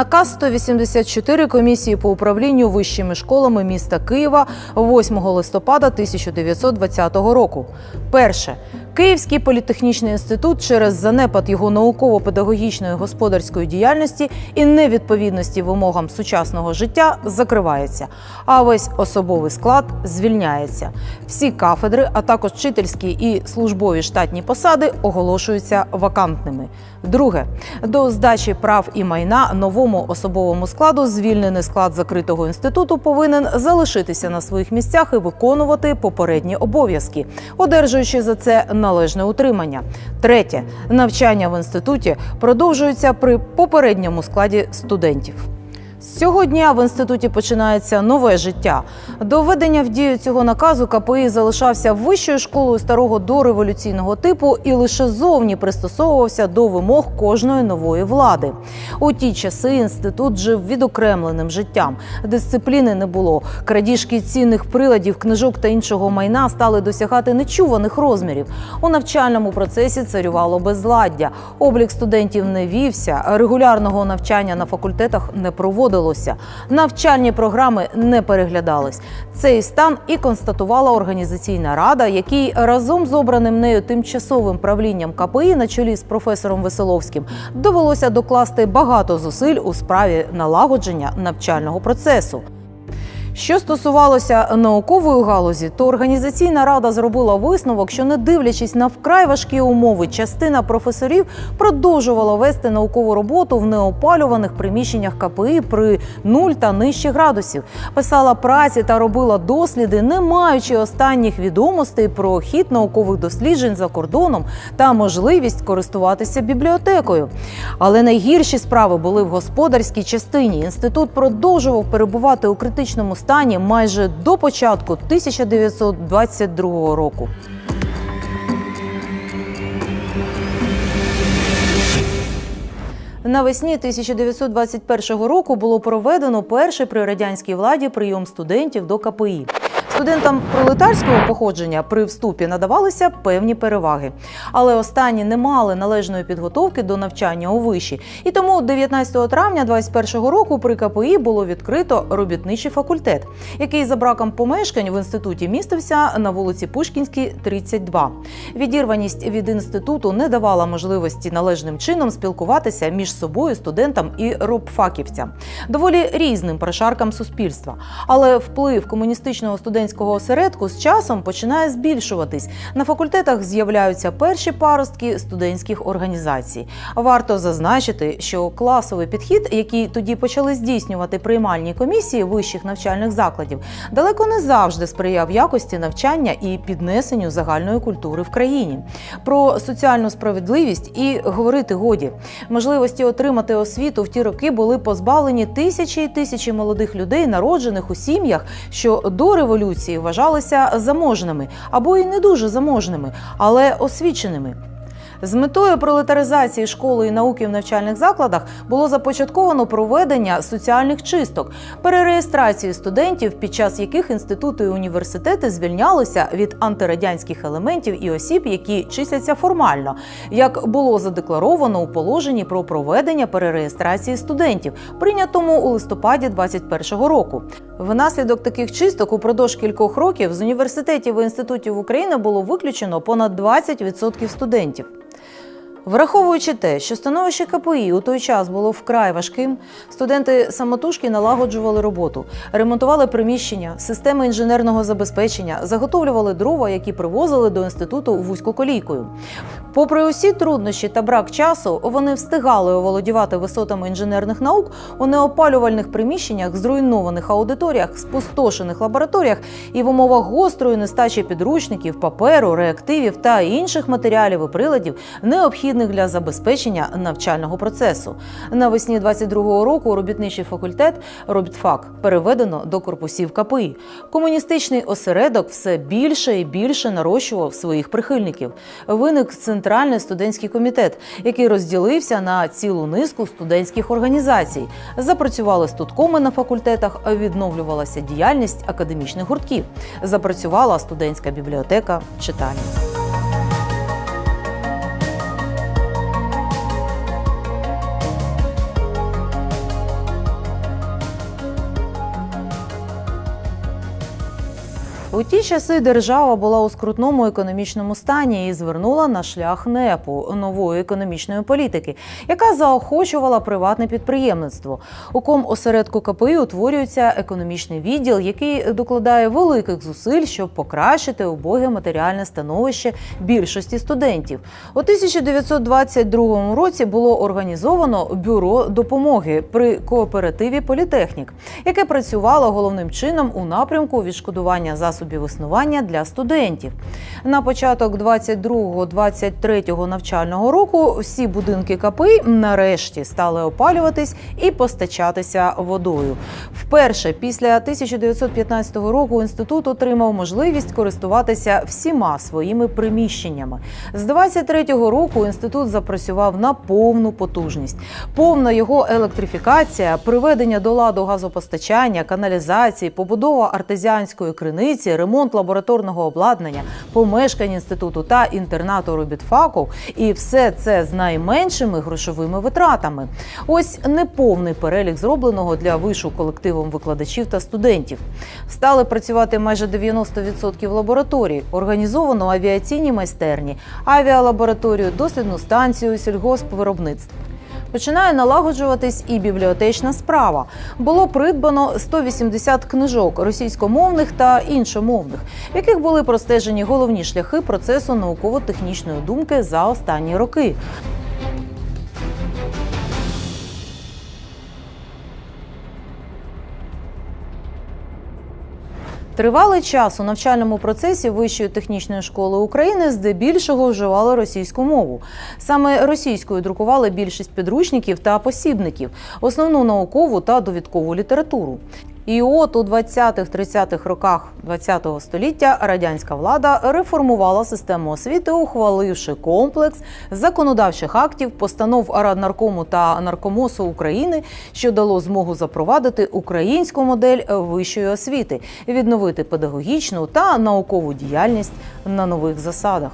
Наказ 184 комісії по управлінню вищими школами міста Києва 8 листопада 1920 року. Перше. Київський політехнічний інститут через занепад його науково-педагогічної господарської діяльності і невідповідності вимогам сучасного життя закривається, а весь особовий склад звільняється. Всі кафедри, а також вчительські і службові штатні посади оголошуються вакантними. Друге, до здачі прав і майна новому особовому складу звільнений склад закритого інституту повинен залишитися на своїх місцях і виконувати попередні обов'язки, одержуючи за це належне утримання. Третє, навчання в інституті продовжується при попередньому складі студентів. З цього дня в інституті починається нове життя. До введення в дію цього наказу КПІ залишався вищою школою старого дореволюційного типу і лише зовні пристосовувався до вимог кожної нової влади. У ті часи інститут жив відокремленим життям. Дисципліни не було. Крадіжки цінних приладів, книжок та іншого майна стали досягати нечуваних розмірів. У навчальному процесі царювало безладдя. Облік студентів не вівся, регулярного навчання на факультетах не проводилося. Навчальні програми не переглядались. Цей стан і констатувала організаційна рада, якій разом з обраним нею тимчасовим правлінням КПІ на чолі з професором Веселовським довелося докласти багато зусиль у справі налагодження навчального процесу. Що стосувалося наукової галузі, то організаційна рада зробила висновок, що не дивлячись на вкрай важкі умови, частина професорів продовжувала вести наукову роботу в неопалюваних приміщеннях КПІ при 0 та нижче градусів, писала праці та робила досліди, не маючи останніх відомостей про хід наукових досліджень за кордоном та можливість користуватися бібліотекою. Але найгірші справи були в господарській частині. Інститут продовжував перебувати у критичному стані майже до початку 1922 року. Навесні 1921 року було проведено перший при радянській владі прийом студентів до КПІ. Студентам пролетарського походження при вступі надавалися певні переваги, але останні не мали належної підготовки до навчання у виші. І тому 19 травня 2021 року при КПІ було відкрито робітничий факультет, який за браком помешкань в інституті містився на вулиці Пушкінській, 32. Відірваність від інституту не давала можливості належним чином спілкуватися між собою студентам і робфаківцям, доволі різним прошаркам суспільства. Але вплив комуністичного студентського осередку з часом починає збільшуватись. На факультетах з'являються перші паростки студентських організацій. Варто зазначити, що класовий підхід, який тоді почали здійснювати приймальні комісії вищих навчальних закладів, далеко не завжди сприяв якості навчання і піднесенню загальної культури в країні. Про соціальну справедливість і говорити годі. Можливості отримати освіту в ті роки були позбавлені тисячі і тисячі молодих людей, народжених у сім'ях, що до революції вважалися заможними або й не дуже заможними, але освіченими. З метою пролетаризації школи і науки в навчальних закладах було започатковано проведення соціальних чисток, перереєстрації студентів, під час яких інститути і університети звільнялися від антирадянських елементів і осіб, які числяться формально, як було задекларовано у положенні про проведення перереєстрації студентів, прийнятому у листопаді 2021 року. Внаслідок таких чисток упродовж кількох років з університетів і інститутів України було виключено понад 20% студентів. Враховуючи те, що становище КПІ у той час було вкрай важким, студенти самотужки налагоджували роботу, ремонтували приміщення, системи інженерного забезпечення, заготовлювали дрова, які привозили до інституту вузькоколійкою. Попри усі труднощі та брак часу, вони встигали оволодівати висотами інженерних наук у неопалювальних приміщеннях, зруйнованих аудиторіях, спустошених лабораторіях і в умовах гострої нестачі підручників, паперу, реактивів та інших матеріалів і приладів, необхідних для забезпечення навчального процесу. Навесні 22-го року робітничий факультет робітфак переведено до корпусів КПІ. Комуністичний осередок все більше і більше нарощував своїх прихильників. Виник центральний студентський комітет, який розділився на цілу низку студентських організацій. Запрацювали студкоми на факультетах, відновлювалася діяльність академічних гуртків. Запрацювала студентська бібліотека читальня. У ті часи держава була у скрутному економічному стані і звернула на шлях НЕПу нової економічної політики, яка заохочувала приватне підприємництво. У ком осередку КПІ утворюється економічний відділ, який докладає великих зусиль, щоб покращити убоге матеріальне становище більшості студентів. У 1922 році було організовано бюро допомоги при кооперативі Політехнік, яке працювало головним чином у напрямку відшкодування засобів існування для студентів. На початок 22-23 навчального року всі будинки КПІ нарешті стали опалюватись і постачатися водою. Вперше після 1915 року інститут отримав можливість користуватися всіма своїми приміщеннями. З 23-го року інститут запрацював на повну потужність. Повна його електрифікація, приведення до ладу газопостачання, каналізації, побудова артезіанської криниці, ремонт лабораторного обладнання, помешкань інституту та інтернату робітфаку, і все це з найменшими грошовими витратами. Ось неповний перелік зробленого для вишу колективом викладачів та студентів. Стали працювати майже 90% лабораторій, організовано авіаційні майстерні, авіалабораторію, дослідну станцію, сільгоспвиробництв. Починає налагоджуватись і бібліотечна справа. Було придбано 180 книжок російськомовних та іншомовних, в яких були простежені головні шляхи процесу науково-технічної думки за останні роки. Тривалий час у навчальному процесі Вищої технічної школи України здебільшого вживали російську мову. Саме російською друкували більшість підручників та посібників, основну наукову та довідкову літературу. І от у 20-30-х роках ХХ століття радянська влада реформувала систему освіти, ухваливши комплекс законодавчих актів, постанов Раднаркому та Наркомосу України, що дало змогу запровадити українську модель вищої освіти, відновити педагогічну та наукову діяльність на нових засадах.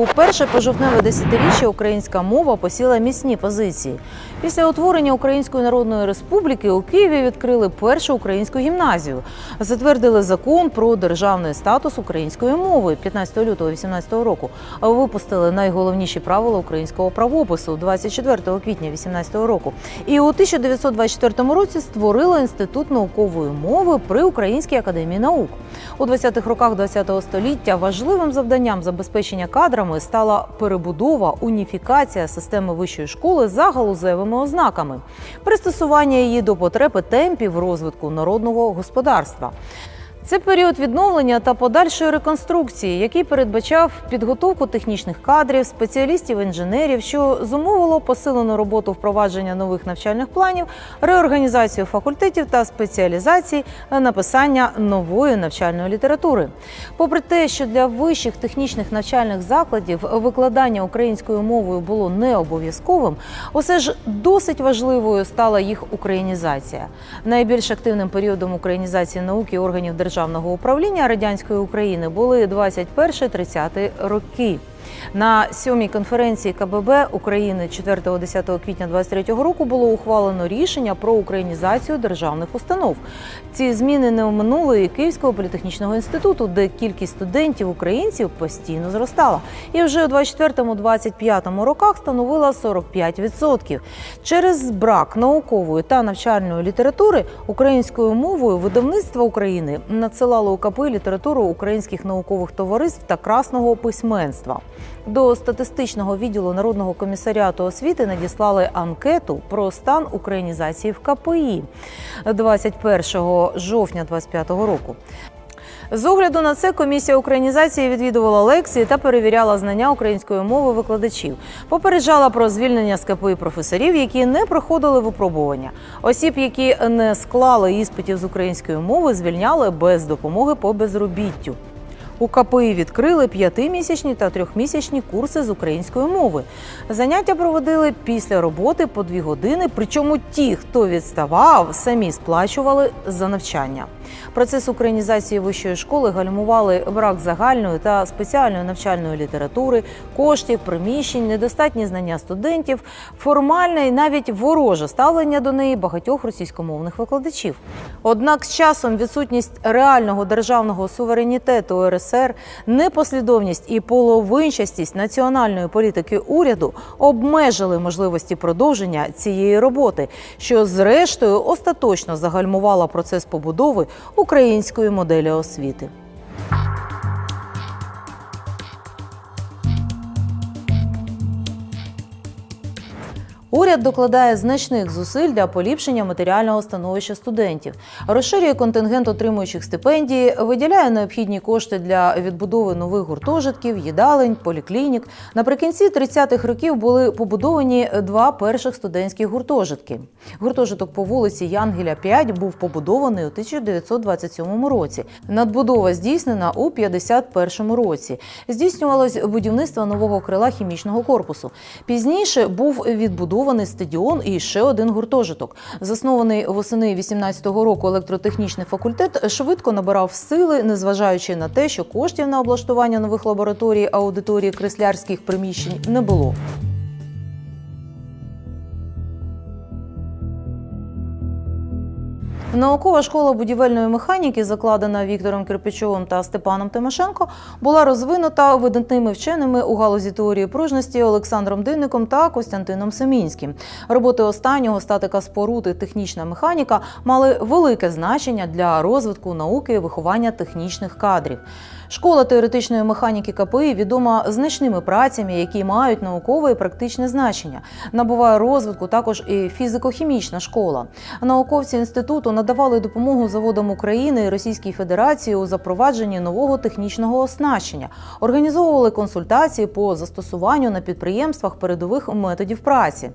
У перше пожовтневе десятиріччя українська мова посіла міцні позиції. Після утворення Української Народної Республіки у Києві відкрили першу українську гімназію, затвердили закон про державний статус української мови 15 лютого 18 року. Випустили найголовніші правила українського правопису 24 квітня 18 року. І у 1924 році створили інститут наукової мови при Українській академії наук. У 20-х роках ХХ століття важливим завданням забезпечення кадрами стала перебудова, уніфікація системи вищої школи за галузевими ознаками, пристосування її до потреби темпів розвитку народного господарства. Це період відновлення та подальшої реконструкції, який передбачав підготовку технічних кадрів, спеціалістів, інженерів, що зумовило посилену роботу впровадження нових навчальних планів, реорганізацію факультетів та спеціалізації, написання нової навчальної літератури. Попри те, що для вищих технічних навчальних закладів викладання українською мовою було не обов'язковим, усе ж досить важливою стала їх українізація. Найбільш активним періодом українізації науки органів державного управління радянської України були 21-30 роки. На сьомій конференції КББ України 4-10 квітня 23 року було ухвалено рішення про українізацію державних установ. Ці зміни не оминули і Київського політехнічного інституту, де кількість студентів українців постійно зростала, і вже у 24-25 роках становила 45%. Через брак наукової та навчальної літератури українською мовою видавництва України надсилало у КПИ літературу українських наукових товариств та красного письменства. До статистичного відділу Народного комісаріату освіти надіслали анкету про стан українізації в КПІ 21 жовтня 2025 року. З огляду на це комісія українізації відвідувала лекції та перевіряла знання української мови викладачів. Попереджала про звільнення з КПІ професорів, які не проходили випробування. Осіб, які не склали іспитів з української мови, звільняли без допомоги по безробіттю. У КПІ відкрили п'ятимісячні та трьохмісячні курси з української мови. Заняття проводили після роботи по дві години. Причому ті, хто відставав, самі сплачували за навчання. Процес українізації вищої школи гальмували брак загальної та спеціальної навчальної літератури, коштів, приміщень, недостатні знання студентів, формальне і навіть вороже ставлення до неї багатьох російськомовних викладачів. Однак з часом відсутність реального державного суверенітету РСР, непослідовність і половинчастість національної політики уряду обмежили можливості продовження цієї роботи, що зрештою остаточно загальмувала процес побудови української моделі освіти. Уряд докладає значних зусиль для поліпшення матеріального становища студентів, розширює контингент отримуючих стипендії, виділяє необхідні кошти для відбудови нових гуртожитків, їдалень, поліклінік. Наприкінці 30-х років були побудовані два перших студентські гуртожитки. Гуртожиток по вулиці Янгеля 5 був побудований у 1927 році. Надбудова здійснена у 51 році. Здійснювалось будівництво нового крила хімічного корпусу. Пізніше був відбудований стадіон і ще один гуртожиток. Заснований восени 18-го року електротехнічний факультет швидко набирав сили, незважаючи на те, що коштів на облаштування нових лабораторій аудиторії креслярських приміщень не було. Наукова школа будівельної механіки, закладена Віктором Кирпичовим та Степаном Тимошенко, була розвинута видатними вченими у галузі теорії пружності Олександром Динником та Костянтином Семінським. Роботи останнього статика споруд і технічна механіка мали велике значення для розвитку науки і виховання технічних кадрів. Школа теоретичної механіки КПІ відома значними працями, які мають наукове і практичне значення. Набуває розвитку також і фізико-хімічна школа. Науковці інституту надавали допомогу заводам України і Російській Федерації у запровадженні нового технічного оснащення, організовували консультації по застосуванню на підприємствах передових методів праці.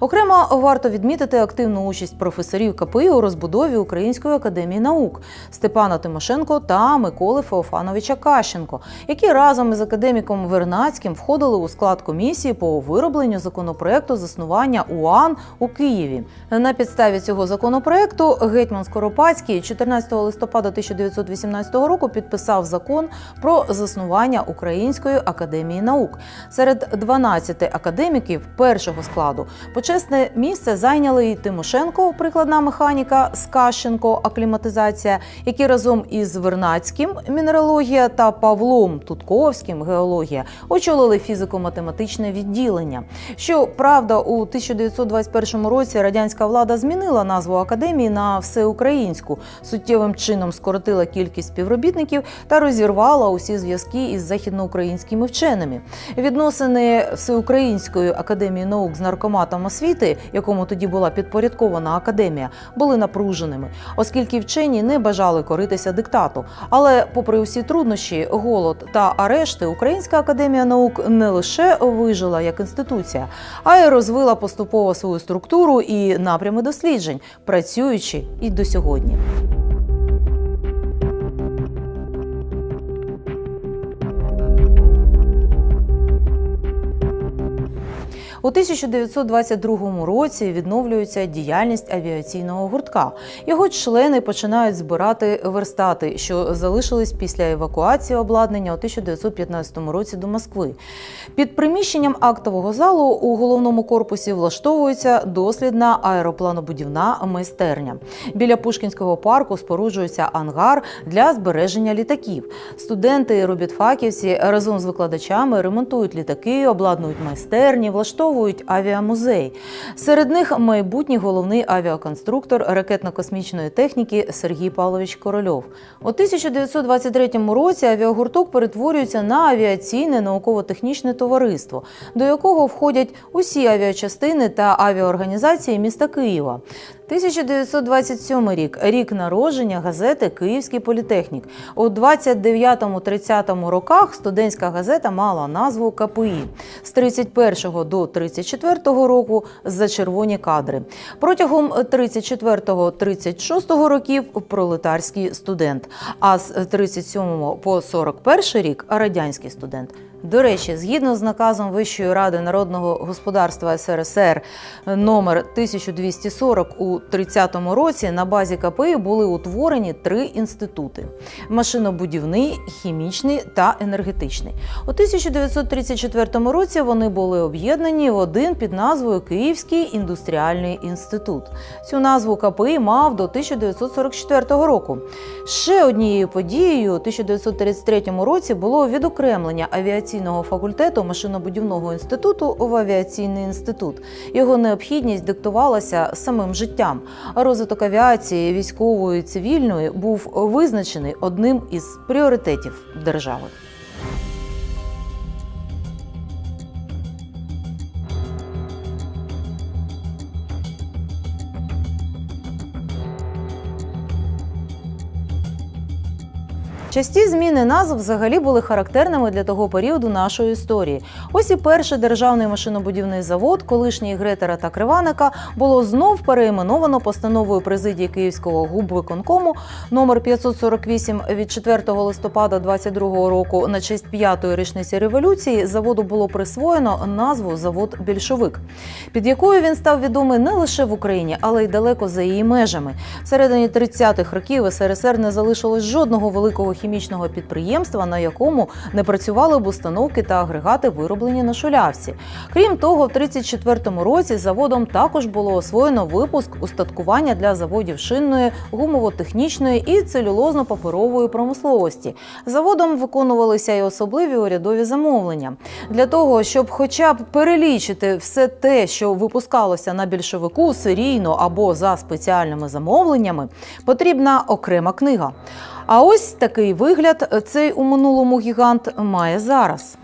Окремо варто відмітити активну участь професорів КПІ у розбудові Української академії наук Степана Тимошенко та Миколи Феофановича Кащенко, які разом із академіком Вернацьким входили у склад комісії по виробленню законопроекту заснування УАН у Києві. На підставі цього законопроекту гетьман Скоропадський 14 листопада 1918 року підписав закон про заснування Української академії наук. Серед 12 академіків першого складу почесне місце зайняли і Тимошенко, прикладна механіка, Скащенко, акліматизація, які разом із Вернацьким мінералогія та Павлом Тутковським геологія очолили фізико-математичне відділення. Що правда, у 1921 році радянська влада змінила назву академії на всеукраїнську, суттєвим чином скоротила кількість співробітників та розірвала усі зв'язки із західноукраїнськими вченими. Відносини Всеукраїнської академії наук з наркоматом освіти, якому тоді була підпорядкована академія, були напруженими, оскільки вчені не бажали коритися диктату. Але, попри усі труднощі, голод та арешти, Українська академія наук не лише вижила як інституція, а й розвила поступово свою структуру і напрями досліджень, працюючи і до сьогодні. У 1922 році відновлюється діяльність авіаційного гуртка. Його члени починають збирати верстати, що залишились після евакуації обладнання у 1915 році до Москви. Під приміщенням актового залу у головному корпусі влаштовується дослідна аеропланобудівна майстерня. Біля Пушкінського парку споруджується ангар для збереження літаків. Студенти робітфаківці разом з викладачами ремонтують літаки, обладнують майстерні, влаштовують авіамузей. Серед них майбутній головний авіаконструктор ракетно-космічної техніки Сергій Павлович Корольов. У 1923 році авіагурток перетворюється на авіаційне науково-технічне товариство, до якого входять усі авіачастини та авіаорганізації міста Києва. 1927 рік рік народження газети Київський політехнік. У 29-30 роках студентська газета мала назву КПІ з 31 до 34 року за червоні кадри. Протягом 34-36 років пролетарський студент. А з 37 по 41 рік радянський студент. До речі, згідно з наказом Вищої ради народного господарства СРСР номер 1240 у 30-му році на базі КПІ були утворені три інститути: машинобудівний, хімічний та енергетичний. У 1934 році вони були об'єднані в один під назвою Київський індустріальний інститут. Цю назву КПІ мав до 1944 року. Ще однією подією у 1933 році було відокремлення авіаційного факультету машинобудівного інституту в авіаційний інститут. Його необхідність диктувалася самим життям. Розвиток авіації військової і цивільної був визначений одним із пріоритетів держави. Часті зміни назв взагалі були характерними для того періоду нашої історії. Ось і перший державний машинобудівний завод, колишній Гретера та Криваника, було знов переіменовано постановою президії Київського губвиконкому номер 548 від 4 листопада 22 року на честь п'ятої річниці революції. Заводу було присвоєно назву завод Більшовик, під якою він став відомий не лише в Україні, але й далеко за її межами. Всередині 30-х років СРСР не залишилось жодного великого хімічного підприємства, на якому не працювали б установки та агрегати, вироблені на шулявці. Крім того, в 34-му році заводом також було освоєно випуск устаткування для заводів шинної, гумово-технічної і целюлозно-паперової промисловості. Заводом виконувалися й особливі урядові замовлення. Для того, щоб хоча б перелічити все те, що випускалося на більшовику серійно або за спеціальними замовленнями, потрібна окрема книга. А ось такий вигляд цей у минулому гігант має зараз.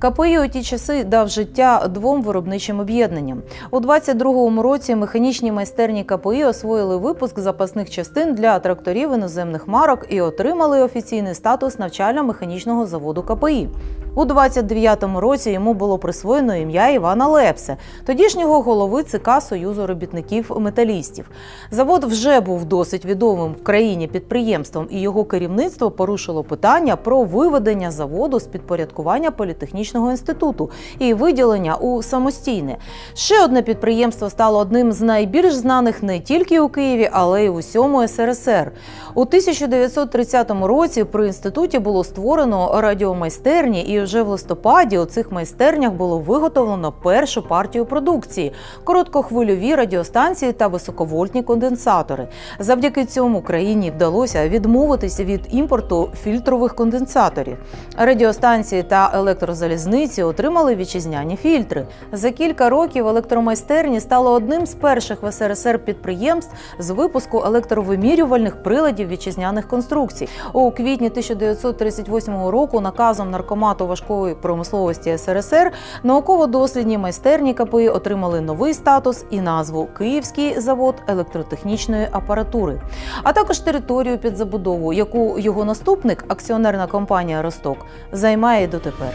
КПІ у ті часи дав життя двом виробничим об'єднанням. У 22-му році механічні майстерні КПІ освоїли випуск запасних частин для тракторів іноземних марок і отримали офіційний статус навчально-механічного заводу КПІ. У 29-му році йому було присвоєно ім'я Івана Лепсе, тодішнього голови ЦК Союзу робітників металістів. Завод вже був досить відомим в країні підприємством, і його керівництво порушило питання про виведення заводу з підпорядкування політехнічного інституту і виділення у самостійне. Ще одне підприємство стало одним з найбільш знаних не тільки у Києві, але й в усьому СРСР. У 1930 році при інституті було створено радіомайстерні, і вже в листопаді у цих майстернях було виготовлено першу партію продукції короткохвильові радіостанції та високовольтні конденсатори. Завдяки цьому країні вдалося відмовитися від імпорту фільтрових конденсаторів. Радіостанції та електрозалізниці отримали вітчизняні фільтри. За кілька років електромайстерні стало одним з перших в СРСР підприємств з випуску електровимірювальних приладів вітчизняних конструкцій. У квітні 1938 року наказом наркомату важкої промисловості СРСР науково-дослідні майстерні КПІ отримали новий статус і назву Київський завод електротехнічної апаратури, а також територію під забудову, яку його наступник, акціонерна компанія Росток, займає дотепер.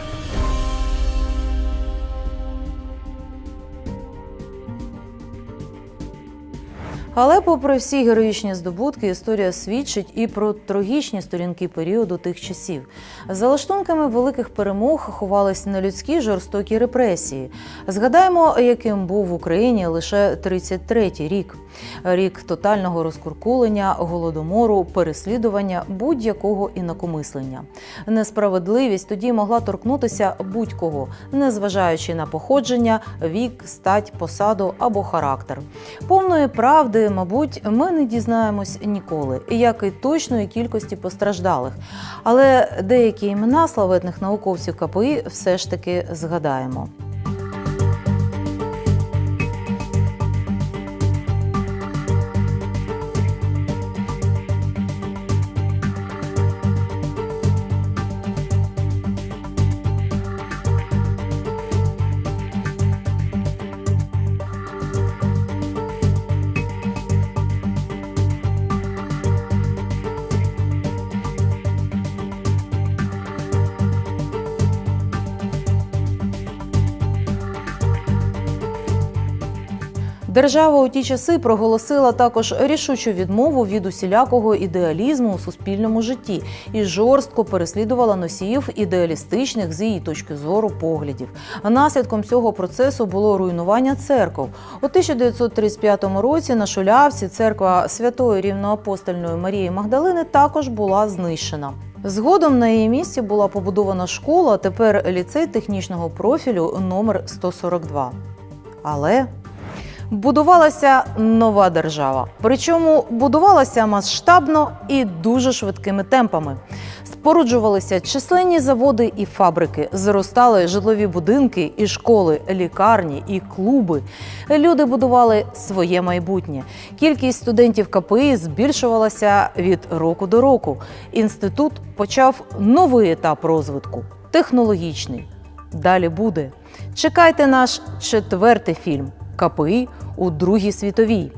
Але, попри всі героїчні здобутки, історія свідчить і про трагічні сторінки періоду тих часів. За лаштунками великих перемог ховались нелюдські жорстокі репресії. Згадаємо, яким був в Україні лише 33-й рік рік тотального розкуркулення, голодомору, переслідування будь-якого інакомислення. Несправедливість тоді могла торкнутися будь-кого, незважаючи на походження, вік, стать, посаду або характер. Повної правди, мабуть, ми не дізнаємось ніколи, як і точної кількості постраждалих. Але деякі імена славетних науковців КПІ все ж таки згадаємо. Держава у ті часи проголосила також рішучу відмову від усілякого ідеалізму у суспільному житті і жорстко переслідувала носіїв ідеалістичних з її точки зору поглядів. Наслідком цього процесу було руйнування церков. У 1935 році на Шулявці церква святої рівноапостольної Марії Магдалини також була знищена. Згодом на її місці була побудована школа, тепер ліцей технічного профілю номер 142. Але будувалася нова держава. Причому будувалася масштабно і дуже швидкими темпами. Споруджувалися численні заводи і фабрики, зростали житлові будинки і школи, лікарні і клуби. Люди будували своє майбутнє. Кількість студентів КПІ збільшувалася від року до року. Інститут почав новий етап розвитку технологічний. Далі буде. Чекайте наш четвертий фільм КПІ у Другій світовій.